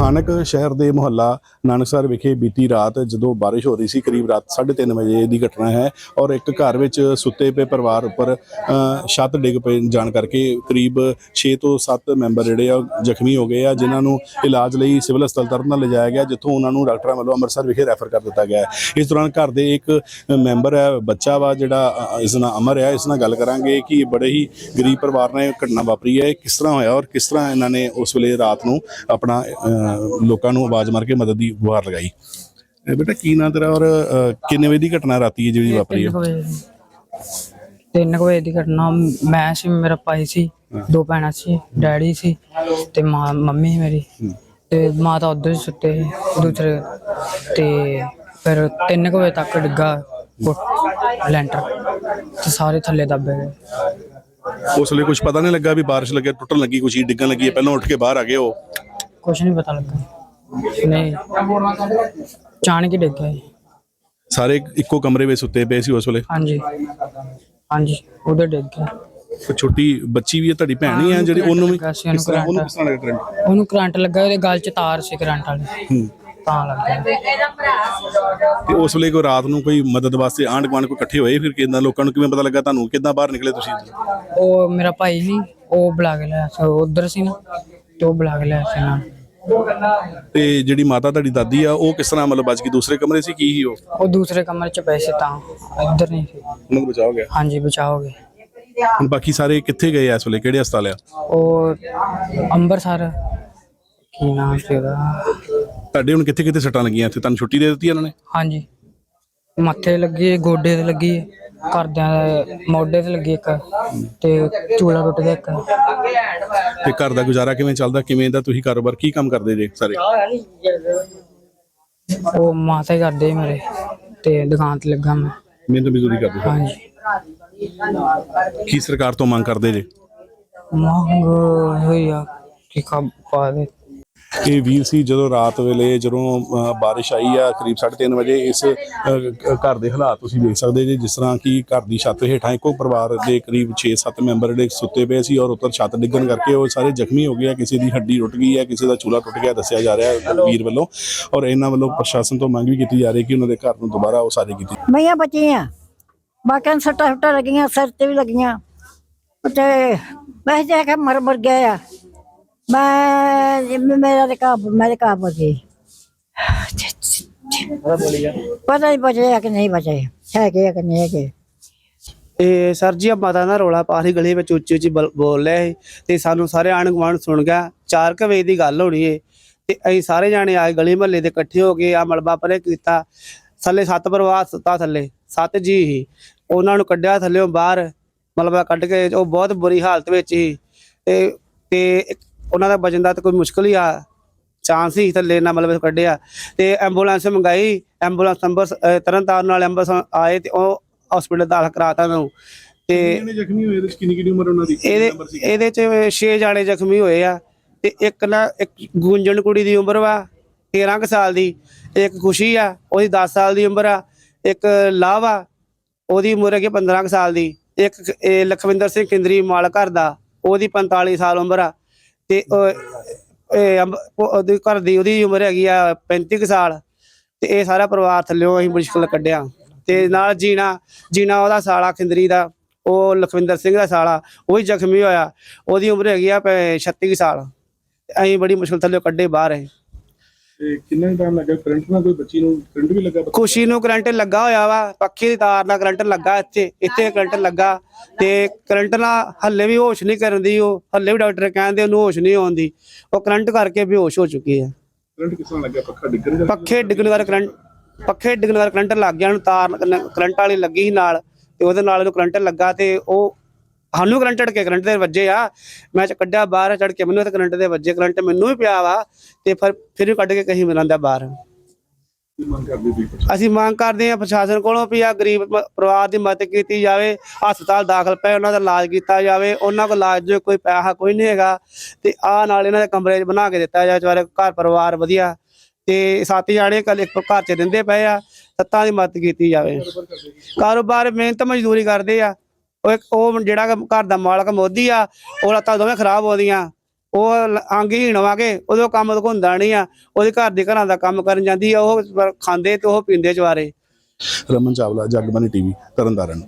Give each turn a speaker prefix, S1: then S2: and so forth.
S1: ਸਥਾਨਕ ਸ਼ਹਿਰ ਦੇ ਮੁਹੱਲਾ ਨਾਨਕਸਰ ਵਿਖੇ ਬੀਤੀ ਰਾਤ ਜਦੋਂ ਬਾਰਿਸ਼ ਹੋ ਰਹੀ ਸੀ, ਕਰੀਬ ਰਾਤ 3:30 ਵਜੇ ਦੀ ਘਟਨਾ ਹੈ ਔਰ ਇੱਕ ਘਰ ਵਿੱਚ ਸੁੱਤੇ ਪਏ ਪਰਿਵਾਰ ਉੱਪਰ ਛੱਤ ਡਿੱਗ ਪਏ ਜਾਣ ਕਰਕੇ ਕਰੀਬ 6 ਤੋਂ 7 ਮੈਂਬਰ ਜਿਹੜੇ ਆ ਉਹ ਜ਼ਖਮੀ ਹੋ ਗਏ ਆ, ਜਿਨ੍ਹਾਂ ਨੂੰ ਇਲਾਜ ਲਈ ਸਿਵਲ ਹਸਪਤਾਲ ਤਰਨਤਾਰਨ ਲਿਜਾਇਆ ਗਿਆ, ਜਿੱਥੋਂ ਉਹਨਾਂ ਨੂੰ ਡਾਕਟਰਾਂ ਵੱਲੋਂ ਅੰਮ੍ਰਿਤਸਰ ਵਿਖੇ ਰੈਫਰ ਕਰ ਦਿੱਤਾ ਗਿਆ ਇਸ ਦੌਰਾਨ ਘਰ ਦੇ ਇੱਕ ਮੈਂਬਰ ਹੈ, ਬੱਚਾ ਵਾ ਜਿਹੜਾ ਇਸ ਨਾਲ ਅਮਰ ਹੈ। ਇਸ ਨਾਲ ਗੱਲ ਕਰਾਂਗੇ ਕਿ ਬੜੇ ਹੀ ਗਰੀਬ ਪਰਿਵਾਰ ਨਾਲ ਇਹ ਘਟਨਾ ਵਾਪਰੀ ਹੈ, ਇਹ ਕਿਸ ਤਰ੍ਹਾਂ ਹੋਇਆ ਔਰ ਕਿਸ ਤਰ੍ਹਾਂ ਇਹਨਾਂ ਨੇ ਉਸ ਵੇਲੇ ਰਾਤ ਨੂੰ ਆਪਣਾ ਲੋਕਾਂ ਨੂੰ ਆਵਾਜ਼ ਮਾਰ ਕੇ ਮਦਦ ਦੀ ਗੁਹਾਰ ਲਗਾਈ। ਇਹ ਬੇਟਾ ਕੀ ਨਾਂ ਤੇਰਾ ਔਰ ਅ, ਕਿੰਨੇ ਵਜੇ ਦੀ ਘਟਨਾ ਰਾਤੀ ਹੈ ਜਿਹੜੀ ਵਾਪਰੀ ਹੈ
S2: ਕੁ ਵਜੇ ਦੀ। ਘਟਨਾ। ਮੈਂ ਸੀ ਮੇਰਾ ਭਾਈ ਸੀ ਦੋ ਭੈਣਾਂ ਸੀ ਡੈਡੀ ਸੀ ਤੇ ਮਾਂ ਮੰਮੀ ਸੀ ਮੇਰੀ। ਤੇ ਮਾਤਾ ਉਧਰ ਸੁੱਤੇ ਸੀ ਦੂਸਰੇ। ਤੇ ਫਿਰ ਤਿੰਨ ਕੁ ਵਜੇ ਤੱਕ ਡਿੱਗਾ ਲੈਂਟਰ ਤੇ ਸਾਰੇ ਥੱਲੇ ਦੱਬੇ ਗਏ।
S1: ਉਸ ਵੇਲੇ ਕੁਝ ਪਤਾ ਨਹੀਂ ਲੱਗਾ ਵੀ ਬਾਰਿਸ਼ ਲੱਗੇ ਟੁੱਟਣ ਲੱਗੀ ਕੁਛ ਡਿੱਗਣ ਲੱਗੀ ਹੈ। ਪਹਿਲਾਂ ਉੱਠ ਕੇ ਬਾਹਰ ਆ ਗਏ ਉਹ।
S2: ਕੁਛ ਨਹੀਂ ਪਤਾ ਲੱਗਾ। ਨਹੀਂ ਅਚਾਨਕ ਹੀ ਡਿੱਗ ਗਿਆ ਜੀ।
S1: ਸਾਰੇ ਇੱਕੋ ਕਮਰੇ ਵਿੱਚ ਸੁੱਤੇ ਪਏ ਸੀ ਉਸ ਵੇਲੇ?
S2: ਹਾਂਜੀ। ਹਾਂਜੀ ਉਧਰ ਡਿੱਗ ਗਿਆ।
S1: ਕੋਈ ਛੋਟੀ ਬੱਚੀ ਵੀ ਹੈ ਤੁਹਾਡੀ ਭੈਣ ਹੀ ਹੈ ਜਿਹੜੀ ਉਹਨੂੰ ਵੀ
S2: ਲੱਗਾ ਸੀ, ਉਹਨੂੰ
S1: ਕਿਸ ਤਰ੍ਹਾਂ ਉਹਨੂੰ
S2: ਕਰੰਟ।
S1: ਕਿਸ ਤਰ੍ਹਾਂ ਲੱਗਾ ਕਰੰਟ?
S2: ਉਹਨੂੰ ਕਰੰਟ ਲੱਗਾ ਉਹਦੇ ਗਲ 'ਚ ਤਾਰ ਸੀ ਕਰੰਟ ਵਾਲੀ।
S1: ਹੂੰ।
S2: ਤਾਂ ਲੱਗ
S1: ਤੇ ਉਸ ਵੇਲੇ ਕੋਈ ਰਾਤ ਨੂੰ ਕੋਈ ਮਦਦ ਵਾਸਤੇ ਆਂਢ ਗੁਆਂਢ ਕੋਈ ਇਕੱਠੇ ਹੋਏ ਫਿਰ ਕਿਦਾਂ ਲੋਕਾਂ ਨੂੰ ਕਿਵੇਂ ਪਤਾ ਲੱਗਾ ਤੁਹਾਨੂੰ ਕਿੱਦਾਂ ਬਾਹਰ ਨਿਕਲੇ ਤੁਸੀਂ?
S2: ਉਹ ਮੇਰਾ ਭਾਈ ਸੀ ਉਹ ਬੁਲਾ ਕੇ ਲਿਆ ਸੀ ਉਧਰ ਸੀ ਨਾ। ਤੇ ਉਹ ਬੁਲਾ ਕੇ ਲਿਆ ਸੀ ਨਾ
S1: ਤੇ ਜਿਹੜੀ ਮਾਤਾ ਤੁਹਾਡੀ ਦਾਦੀ ਆ ਉਹ ਕਿਸ ਤਰ੍ਹਾਂ ਮਤਲਬ ਬਚ ਗਈ ਦੂਸਰੇ ਕਮਰੇ ਸੀ ਕੀ ਸੀ ਉਹ?
S2: ਉਹ ਦੂਸਰੇ ਕਮਰੇ 'ਚ ਪਏ ਸੀ ਤਾਂ ਇੱਧਰ ਨਹੀਂ ਸੀ।
S1: ਉਹਨਾਂ ਨੂੰ ਹੋ ਗਿਆ?
S2: ਹਾਂਜੀ ਬਚਾਓਗੇ
S1: ਹੁਣ ਬਾਕੀ ਸਾਰੇ ਕਿੱਥੇ ਗਏ ਆ ਇਸ ਵੇਲੇ? ਕਿਹੜੇ ਹਸਪਤਾਲ ਆ?
S2: ਉਹ ਅੰਬਰਸਰ ਕੀ ਨਾਮ ਸੀ ਉਹਦਾ?
S1: ਤੁਹਾਡੇ ਹੁਣ ਕਿੱਥੇ ਕਿੱਥੇ ਸੱਟਾਂ ਲੱਗੀਆਂ? ਇੱਥੇ ਤੁਹਾਨੂੰ ਛੁੱਟੀ ਦੇ ਦਿੱਤੀ ਇਹਨਾਂ ਨੇ?
S2: ਹਾਂਜੀ। ਮੱਥੇ ਲੱਗੀ ਗੋਡੇ ਤੇ ਲੱਗੀ। ਘਰਦਿਆਂ ਦੇ ਮੋਢੇ ਤੇ ਲੱਗੀ ਇੱਕ ਤੇ ਚੂਲਾ ਟੁੱਟ ਗਿਆ ਇੱਕ।
S1: ਤੇ ਘਰ ਦਾ ਗੁਜ਼ਾਰਾ ਕਿਵੇਂ ਚੱਲਦਾ? ਕਿਵੇਂ ਦਾ ਤੁਸੀਂ ਕਾਰੋਬਾਰ ਕੀ ਕੰਮ ਕਰਦੇ ਜੇ ਸਾਰੇ?
S2: ਉਹ ਮਾਤਾ ਹੀ ਕਰਦੇ ਮੇਰੇ ਤੇ ਦੁਕਾਨ ਤੇ ਲੱਗਾ ਮੈਂ।
S1: ਮਿਹਨਤ ਮਜ਼ਦੂਰੀ ਕਰਦੇ ਹੋ।
S2: ਹਾਂਜੀ।
S1: ਕੀ ਸਰਕਾਰ ਤੋਂ ਮੰਗ ਕਰਦੇ ਜੇ?
S2: ਮੰਗ ਹੋਈ ਆ ਕਿ ਕਬ ਪਾ ਦੇ।
S1: ਇਹ ਵੀਰ ਸੀ ਜਦੋਂ ਰਾਤ ਵੇਲੇ ਜਦੋਂ ਬਾਰਿਸ਼ ਆਈ ਆ ਕਰੀਬ 3:30 ਵਜੇ ਇਸ ਘਰ ਦੇ ਹਾਲਾਤ ਤੁਸੀਂ ਵੇਖ ਸਕਦੇ ਜੇ ਜਿਸ ਤਰ੍ਹਾਂ ਕਿ ਘਰ ਦੀ ਛੱਤ ਹੇਠਾਂ ਇੱਕੋ ਪਰਿਵਾਰ ਦੇ ਕਰੀਬ 6-7 ਮੈਂਬਰ ਜਿਹੜੇ ਸੁੱਤੇ ਪਏ ਸੀ ਔਰ ਉੱਤਰ ਛੱਤ ਡਿੱਗਣ ਕਰਕੇ ਉਹ ਸਾਰੇ ਜ਼ਖਮੀ ਹੋ ਗਏ ਆ ਕਿਸੇ ਦੀ ਹੱਡੀ ਟੁੱਟ ਗਈ ਹੈ ਕਿਸੇ ਦਾ ਚੂਲਾ ਟੁੱਟ ਗਿਆ ਦੱਸਿਆ ਜਾ ਰਿਹਾ ਹੈ ਵੀਰ ਵੱਲੋਂ। ਔਰ ਇਹਨਾਂ ਵੱਲੋਂ ਪ੍ਰਸ਼ਾਸਨ ਤੋਂ ਮੰਗ ਵੀ ਕੀਤੀ ਜਾ ਰਹੀ ਕਿ ਉਹਨਾਂ ਦੇ ਘਰ ਨੂੰ ਦੁਬਾਰਾ ਉਸਾਰੀ ਕੀਤੀ
S3: ਮਈਆਂ ਬਚੀਆਂ ਬਾਕਾਂ ਸੱਟਾਂ ਸੁੱਟਾਂ ਲੱਗੀਆਂ ਸਿਰ ਤੇ ਵੀ ਲੱਗੀਆਂ। ਤੇ ਜਾ ਕੇ ਮਰ ਮਰ ਗਿਆ ਆ। ਮੈਂ ਮੇਰਾ ਤੇ ਕਾ ਮੈਂ ਤੇ ਕਾ ਬਚੀ ਪਤਾ ਨਹੀਂ ਬਚਿਆ ਕਿ ਨਹੀਂ ਬਚਿਆ ਹੈ ਕਿ ਕਿ ਨਹੀਂ ਹੈ
S4: ਇਹ ਸਰ ਜੀ ਆ ਮਾਤਾ ਦਾ ਰੋਲਾ ਪਾ ਰਹੀ ਗਲੀ ਵਿੱਚ ਉੱਚੀ ਉੱਚੀ ਬੋਲ ਰਿਹਾ ਸੀ, ਤੇ ਸਾਨੂੰ ਸਾਰੇ ਆਣ ਗੁਆਂਢ ਸੁਣ ਗਿਆ। 4 ਕੁ ਵਜੇ ਦੀ ਗੱਲ ਹੋਣੀ ਏ, ਤੇ ਅਸੀਂ ਸਾਰੇ ਜਾਣੇ ਆਏ ਗਲੀ ਮਹੱਲੇ ਦੇ ਇਕੱਠੇ ਹੋ ਕੇ ਆ ਮਲਬਾ ਪਰੇ ਕੀਤਾ। ਥੱਲੇ ਸੱਤ ਪਰਿਵਾਰ ਸੁੱਤਾ ਥੱਲੇ, ਸੱਤ ਜੀ ਹੀ ਉਹਨਾਂ ਨੂੰ ਕੱਢਿਆ ਥੱਲੇੋਂ ਬਾਹਰ, ਮਲਬਾ ਕੱਢ ਕੇ, ਉਹ ਬਹੁਤ ਬੁਰੀ ਹਾਲਤ ਵਿੱਚ ਸੀ। ਤੇ ਤੇ ਉਹਨਾਂ ਦਾ ਬਚਣ ਦਾ ਤਾਂ ਕੋਈ ਮੁਸ਼ਕਲ ਹੀ ਆ। ਚਾਂਸ ਹੀ ਥੱਲੇ ਨਾ ਮਲਬੇ ਤੋਂ ਕੱਢਿਆ। ਤੇ ਐਂਬੂਲੈਂਸ ਮੰਗਾਈ ਐਂਬੂਲੈਂਸ ਨੰਬਰ ਤਰਨਤਾਰਨ ਨਾਲ ਐਂਬੂਲੈਂਸ ਆਏ ਤੇ ਉਹ ਹਸਪੀਟਲ ਦਾਖਲ ਕਰਾਤਾ ਨੂੰ। ਤੇ
S1: ਜ਼ਖਮੀ ਹੋਏ? ਕਿੰਨੀ ਕਿੰਨੀ ਉਮਰ ਉਹਨਾਂ ਦੀ?
S4: ਇਹਦੇ ਇਹਦੇ ਚ 6 ਜਾਣੇ ਜ਼ਖਮੀ ਹੋਏ ਆ। ਤੇ ਇੱਕ ਨਾ ਇੱਕ ਗੁੰਜਣ ਕੁੜੀ ਦੀ ਉਮਰ ਵਾ 13 ਕੁ ਸਾਲ ਦੀ। ਇੱਕ ਖੁਸ਼ੀ ਆ ਉਹਦੀ 10 ਸਾਲ ਦੀ ਉਮਰ ਆ। ਇੱਕ ਲਾਭ ਆ ਉਹਦੀ ਉਮਰ ਹੈਗੀ 15 ਕੁ ਸਾਲ ਦੀ। ਇੱਕ ਇਹ ਲਖਵਿੰਦਰ ਸਿੰਘ ਕਿੰਦਰੀ ਮਾਲ ਘਰ ਦਾ ਉਹਦੀ 45 ਸਾਲ ਉਮਰ ਆ। ਤੇ ਉਹ- ਇਹ ਅੰਬ- ਉਹ- ਉਹਦੀ ਘਰ ਦੀ ਉਹਦੀ ਉਮਰ ਹੈਗੀ ਆ 35 ਕੁ ਸਾਲ, ਤੇ ਇਹ ਸਾਰਾ ਪਰਿਵਾਰ ਥੱਲਿਓਂ ਅਸੀਂ ਮੁਸ਼ਕਲ ਕੱਢਿਆ। ਤੇ ਨਾਲ ਜੀਣਾ ਜੀਣਾ ਉਹਦਾ ਸਾਲਾ ਖਿੰਦਰੀ ਦਾ, ਉਹ ਲਖਵਿੰਦਰ ਸਿੰਘ ਦਾ ਸਾਲਾ, ਉਹ ਵੀ ਜ਼ਖਮੀ ਹੋਇਆ। ਉਹਦੀ ਉਮਰ ਹੈਗੀ ਆ ਪ- 36 ਕੁ ਸਾਲ। ਅਸੀਂ ਬੜੀ ਮੁਸ਼ਕਲ ਥੱਲਿਓਂ ਕੱਢੇ ਬਾਹਰ ਹੈ
S1: ਤੇ ਕਿੰਨਾ ਟਾਈਮ ਲੱਗਾ? ਕਰੰਟ ਨਾਲ ਕੋਈ ਬੱਚੀ ਨੂੰ ਕਰੰਟ ਵੀ ਲੱਗਾ?
S4: ਖੁਸ਼ੀ ਨੂੰ ਕਰੰਟ ਲੱਗਾ ਹੋਇਆ ਵਾ। ਪੱਖੇ ਦੀ ਤਾਰ ਨਾਲ ਕਰੰਟ ਲੱਗਾ ਇੱਥੇ। ਇੱਥੇ ਕਰੰਟ ਲੱਗਾ। ਤੇ ਕਰੰਟ ਨਾਲ ਹੱਲੇ ਵੀ ਹੋਸ਼ ਨਹੀਂ ਕਰਨ ਦੀ। ਉਹ ਹੱਲੇ ਵੀ ਡਾਕਟਰ ਕਹਿੰਦੇ ਉਹਨੂੰ ਹੋਸ਼ ਨਹੀਂ ਆਉਂਦੀ ਉਹ ਕਰੰਟ ਕਰਕੇ ਬੇਹੋਸ਼ ਹੋ ਚੁੱਕੀ ਹੈ।
S1: ਕਰੰਟ ਕਿਸ ਤਰ੍ਹਾਂ ਲੱਗਾ? ਪੱਖਾ ਡਿੱਗਣ
S4: ਪੱਖੇ ਡਿੱਗਣ ਵਾਲਾ ਕਰੰਟ ਪੱਖੇ ਡਿੱਗਣ ਵਾਲਾ ਕਰੰਟ ਲੱਗ ਗਿਆ। ਉਹਨੂੰ ਤਾਰ ਨਾਲ- ਕਰੰਟ ਵਾਲੀ ਲੱਗੀ ਸੀ ਨਾਲ। ਤੇ ਉਹਦੇ ਨਾਲ ਉਹਨੂੰ ਕਰੰਟ ਲੱਗਾ ਤੇ ਉਹ ਸਾਨੂੰ ਕਰੰਟ ਝੜ ਕੇ ਕਰੰਟ ਦੇ ਵੱਜੇ ਆ। ਮੈਂ ਚ ਕੱਢਿਆ ਬਾਹਰ ਚੜ ਕੇ ਮੈਨੂੰ ਤੇ ਕਰੰਟ ਦੇ ਵੱਜੇ। ਕਰੰਟ ਮੈਨੂੰ ਵੀ ਪਿਆ ਵਾ ਤੇ ਫਿਰ ਫਿਰ ਕੱਢ ਕੇ ਕਹੀਂ ਮਿਲਾਂਦਾ ਬਾਹਰ। ਅਸੀਂ ਮੰਗ ਕਰਦੇ ਹਾਂ ਪ੍ਰਸ਼ਾਸਨ ਕੋਲੋਂ ਵੀ ਆ ਗਰੀਬ ਪਰਿਵਾਰ ਦੀ ਮਦਦ ਕੀਤੀ ਜਾਵੇ ਹਸਪਤਾਲ ਦਾਖਲ ਪਏ ਉਹਨਾਂ ਦਾ ਇਲਾਜ ਕੀਤਾ ਜਾਵੇ ਉਹਨਾਂ ਕੋਲ ਇਲਾਜ ਜੋ ਕੋਈ ਪੈਸਾ ਕੋਈ ਨਹੀਂ ਹੈਗਾ ਤੇ ਆ ਨਾਲ ਇਹਨਾਂ ਦੇ ਕਮਰੇ ਬਣਾ ਕੇ ਦਿੱਤਾ ਜਾਵੇ ਵਿਚਾਰੇ ਘਰ ਪਰਿਵਾਰ ਵਧੀਆ ਤੇ ਸੱਤ ਜਾਣੇ ਕੱਲ ਇੱਕ ਘਰ 'ਚ ਰਹਿੰਦੇ ਪਏ ਆ ਸੱਤਾਂ ਦੀ ਮਦਦ ਕੀਤੀ ਜਾਵੇ। ਕਾਰੋਬਾਰ ਮਿਹਨਤ ਮਜ਼ਦੂਰੀ ਕਰਦੇ ਆ। ਉਹ ਇੱਕ ਉਹ ਜਿਹੜਾ ਘਰ ਦਾ ਮਾਲਕ ਮੋਦੀ ਆ, ਉਹ ਲੱਤਾਂ ਦੋਵੇਂ ਖਰਾਬ ਹੋ ਗਈਆਂ ਉਹ ਲ- ਅੰਗਹੀਣ ਵਾਗੇ ਉਦੋਂ ਕੰਮ ਹੁੰਦਾ ਨਹੀਂ ਆ। ਉਹਦੇ ਘਰ ਦੇ ਘਰਾਂ ਦਾ ਕੰਮ ਕਰਨ ਜਾਂਦੀ ਆ, ਉਹ ਖਾਂਦੇ ਤੇ ਉਹ ਪੀਂਦੇ ਚਵਾਰੇ
S1: ਰਮਨ ਚਾਵਲਾ ਜਗਬਾਨੀ ਟੀਵੀ, ਤਰਨਤਾਰਨ।